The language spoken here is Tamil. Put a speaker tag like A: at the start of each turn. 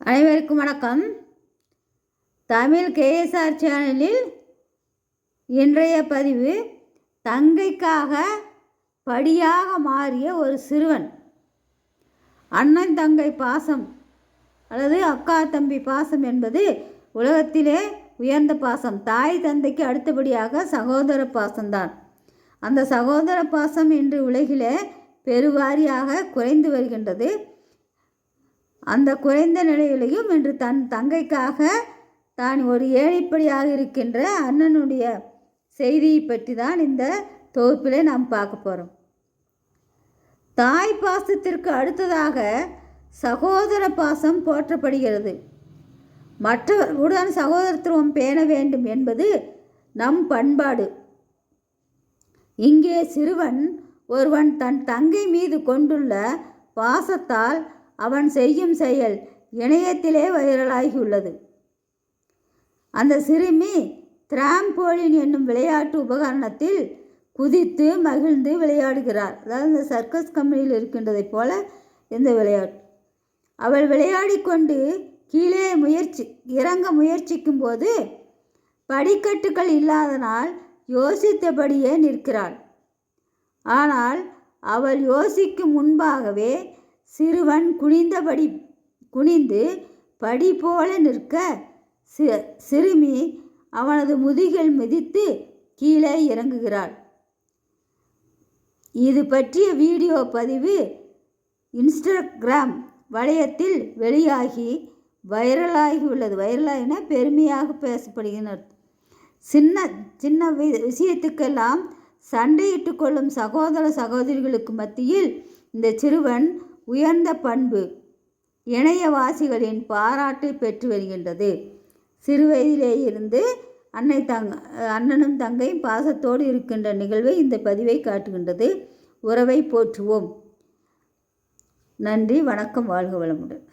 A: அனைவருக்கும் வணக்கம். தமிழ் கேஎஸ்ஆர் சேனலில் இன்றைய பதிவு தங்கைக்காக படியாக மாறிய ஒரு சிறுவன். அண்ணன் தங்கை பாசம் அல்லது அக்கா தம்பி பாசம் என்பது உலகத்திலே உயர்ந்த பாசம். தாய் தந்தைக்கு அடுத்தபடியாக சகோதர பாசம்தான். அந்த சகோதர பாசம் இன்று உலகிலே பெருவாரியாக குறைந்து வருகின்றது. அந்த குறைந்த நிலையிலையும் இன்று தன் தங்கைக்காக தான் ஒரு ஏழைப்படியாக இருக்கின்ற அண்ணனுடைய செய்தியை பற்றி தான் இந்த தொகுப்பில் நாம் பார்க்க போகிறோம் தாய் பாசத்திற்கு அடுத்ததாக சகோதர பாசம் போற்றப்படுகிறது. மற்றவர்களுடன் சகோதரத்துவம் பேண வேண்டும் என்பது நம் பண்பாடு. இங்கே சிறுவன் ஒருவன் தன் தங்கை மீது கொண்டுள்ள பாசத்தால் அவன் செய்யும் செயல் இணையத்திலே வைரலாகியுள்ளது. அந்த சிறுமி திராம்போலின் என்னும் விளையாட்டு உபகரணத்தில் குதித்து மகிழ்ந்து விளையாடுகிறார். அதாவது இந்த சர்க்கஸ் கம்பெனியில் இருக்கின்றதைப் போல இந்த விளையாட்டு. அவள் விளையாடி கொண்டு கீழே முயற்சி இறங்க முயற்சிக்கும் போது படிக்கட்டுகள் இல்லாதனால் யோசித்தபடியே நிற்கிறாள். ஆனால் அவள் யோசிக்கும் முன்பாகவே சிறுவன் குனிந்தபடி குனிந்து படி போல நிற்க சி சிறுமி அவனது முதுகில் மிதித்து கீழே இறங்குகிறாள். இது பற்றிய வீடியோ பதிவு இன்ஸ்டாகிராம் வளையத்தில் வெளியாகி வைரலாகியுள்ளது வைரலாகினா பெருமையாக பேசப்படுகின்றனர். சின்ன சின்ன விஷயத்துக்கெல்லாம் சண்டையிட்டு கொள்ளும் சகோதர சகோதரிகளுக்கு மத்தியில் இந்த சிறுவன் உயர்ந்த பண்பு இணையவாசிகளின் பாராட்டை பெற்று வருகின்றது. சிறுவயதிலே இருந்து அன்னை தங் அண்ணனும் தங்கையும் பாசத்தோடு இருக்கின்ற நிகழ்வை இந்த பதிவை காட்டுகின்றது. உறவை போற்றுவோம். நன்றி வணக்கம் வாழ்க வளமுடன்.